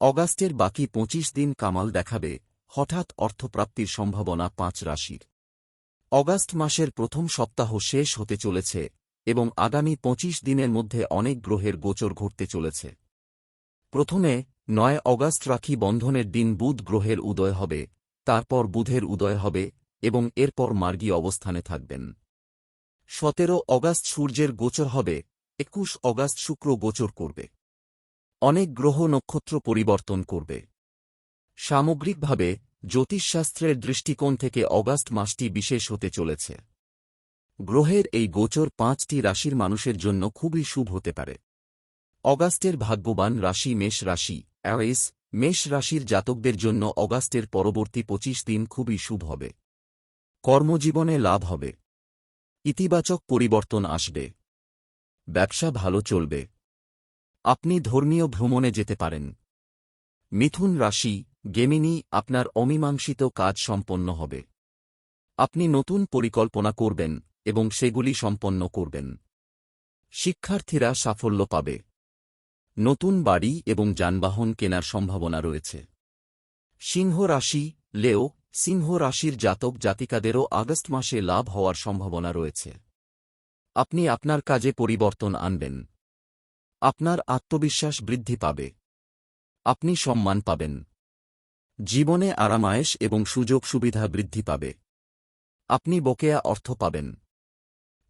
অগাস্টের বাকি পঁচিশ দিন কামাল দেখাবে, হঠাৎ অর্থপ্রাপ্তির সম্ভাবনা পাঁচ রাশির। অগাস্ট মাসের প্রথম সপ্তাহ শেষ হতে চলেছে এবং আগামী পঁচিশ দিনের মধ্যে অনেক গ্রহের গোচর ঘটতে চলেছে। প্রথমে নয় অগাস্ট রাখি বন্ধনের দিন বুধ গ্রহের উদয় হবে, তারপর বুধের উদয় হবে এবং এরপর মার্গী অবস্থানে থাকবেন। সতেরো অগাস্ট সূর্যের গোচর হবে, একুশ অগাস্ট শুক্র গোচর করবে। অনেক গ্রহ নক্ষত্র পরিবর্তন করবে। সামগ্রিকভাবে, জ্যোতিষশাস্ত্রের দৃষ্টিকোণ থেকে অগাস্ট মাসটি বিশেষ হতে চলেছে। গ্রহের এই গোচর পাঁচটি রাশির মানুষের জন্য খুবই শুভ হতে পারে। অগাস্টের ভাগ্যবান রাশি মেষ রাশি অ্যাওয়েস মেষ রাশির জাতকদের জন্য অগাস্টের পরবর্তী পঁচিশ দিন খুবই শুভ হবে। কর্মজীবনে লাভ হবে। ইতিবাচক পরিবর্তন আসবে। ব্যবসা ভালো চলবে। আপনি ধর্মীয় ভ্রমণে যেতে পারেন। মিথুন রাশি, গেমিনি, আপনার অমীমাংসিত কাজ সম্পন্ন হবে। আপনি নতুন পরিকল্পনা করবেন এবং সেগুলি সম্পন্ন করবেন। শিক্ষার্থীরা সাফল্য পাবে। নতুন বাড়ি এবং যানবাহন কেনার সম্ভাবনা রয়েছে। সিংহ রাশি, লেও, সিংহ রাশির জাতক জাতিকাদেরও আগস্ট মাসে লাভ হওয়ার সম্ভাবনা রয়েছে। আপনি আপনার কাজে পরিবর্তন আনবেন। আপনার আত্মবিশ্বাস বৃদ্ধি পাবে। আপনি সম্মান পাবেন। জীবনে আরামায়েশ এবং সুযোগ সুবিধা বৃদ্ধি পাবে। আপনি বকেয়া অর্থ পাবেন।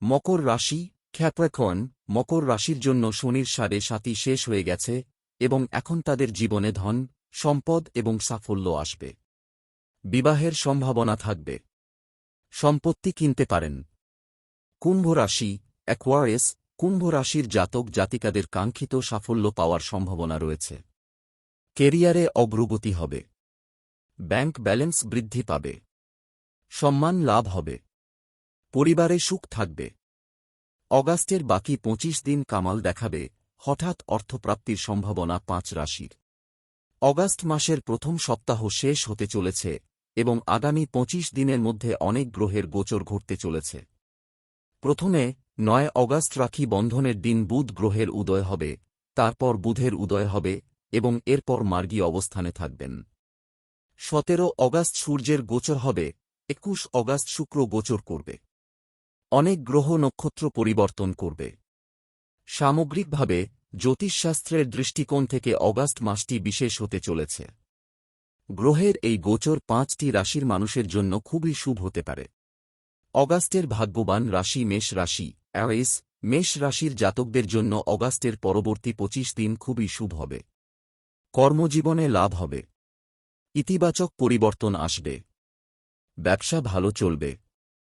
মকর রাশি খ্যাপ্রেখন মকর রাশির জন্য শনির সাড়ে সাতি শেষ হয়ে গেছে এবং এখন তাদের জীবনে ধন, সম্পদ এবং সাফল্য আসবে। বিবাহের সম্ভাবনা থাকবে। সম্পত্তি কিনতে পারেন। কুম্ভ রাশি অ্যাকোয়ারেস কুম্ভ রাশির জাতক জাতিকাদের কাঙ্ক্ষিত সাফল্য পাওয়ার সম্ভাবনা রয়েছে। কেরিয়ারে অগ্রগতি হবে। ব্যাংক ব্যালেন্স বৃদ্ধি পাবে। সম্মান লাভ হবে। পরিবারে সুখ থাকবে। অগাস্টের বাকি পঁচিশ দিন কামাল দেখাবে, হঠাৎ অর্থপ্রাপ্তির সম্ভাবনা পাঁচ রাশির। অগাস্ট মাসের প্রথম সপ্তাহ শেষ হতে চলেছে এবং আগামী পঁচিশ দিনের মধ্যে অনেক গ্রহের গোচর ঘটতে চলেছে। প্রথমে নয় অগাস্ট রাখি বন্ধনের দিন বুধ গ্রহের উদয় হবে, তারপর বুধের উদয় হবে, এবং এরপর মার্গী অবস্থানে থাকবেন। সতেরো অগাস্ট সূর্যের গোচর হবে, একুশ অগাস্ট শুক্র গোচর করবে। অনেক গ্রহ নক্ষত্র পরিবর্তন করবে। সামগ্রিকভাবে, জ্যোতিষশাস্ত্রের দৃষ্টিকোণ থেকে অগাস্ট মাসটি বিশেষ হতে চলেছে। গ্রহের এই গোচর পাঁচটি রাশির মানুষের জন্য খুবই শুভ হতে পারে। অগাস্টের ভাগ্যবান রাশি মেষ রাশি, অ্যাওয়েস, মেষ রাশির জাতকদের জন্য অগাস্টের পরবর্তী পঁচিশ দিন খুবই শুভ হবে। কর্মজীবনে লাভ হবে। ইতিবাচক পরিবর্তন আসবে। ব্যবসা ভালো চলবে।